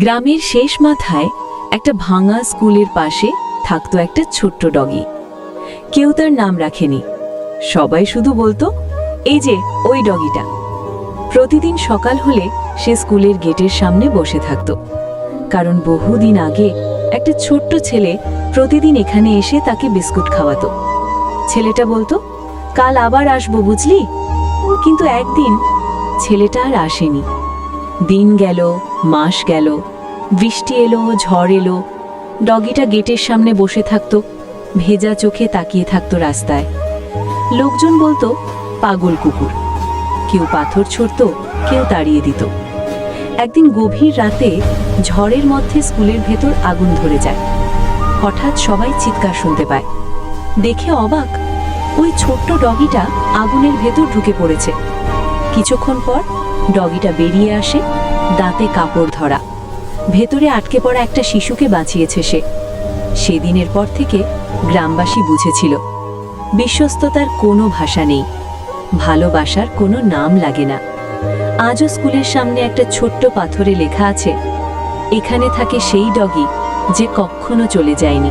গ্রামের শেষ মাথায় একটা ভাঙা স্কুলের পাশে থাকতো একটা ছোট্ট ডগি। কেউ তার নাম রাখেনি। সবাই শুধু বলতো, এই যে, ওই ডগিটা। প্রতিদিন সকাল হলে সে স্কুলের গেটের সামনে বসে থাকত। কারণ বহুদিন আগে একটা ছোট্ট ছেলে প্রতিদিন এখানে এসে তাকে বিস্কুট খাওয়াতো। ছেলেটা বলতো, কাল আবার আসব, বুঝলি? কিন্তু একদিন ছেলেটা আর আসেনি। দিন গেল, মাস গেল, বৃষ্টি এলো, ঝড় এলো। ডগিটা গেটের সামনে বসে থাকতো, ভেজা চোখে তাকিয়ে থাকতো রাস্তায়। লোকজন বলতো, পাগল কুকুর। কেউ পাথর ছুড়ত, কেউ তাড়িয়ে দিত। একদিন গভীর রাতে ঝড়ের মধ্যে স্কুলের ভেতর আগুন ধরে যায়। হঠাৎ সবাই চিৎকার শুনতে পায়। দেখে অবাক, ওই ছোট্ট ডগিটা আগুনের ভেতর ঢুকে পড়েছে। কিছুক্ষণ পর ডগিটা বেরিয়ে আসে, দাঁতে কাপড় ধরা। ভেতরে আটকে পড়া একটা শিশুকে বাঁচিয়েছে সে। সেদিনের পর থেকে গ্রামবাসী বুঝেছিল, বিশ্বস্ততার কোনো ভাষা নেই, ভালোবাসার কোনো নাম লাগে না। আজও স্কুলের সামনে একটা ছোট্ট পাথরে লেখা আছে, এখানে থাকে সেই ডগি যে কখনো চলে যায়নি।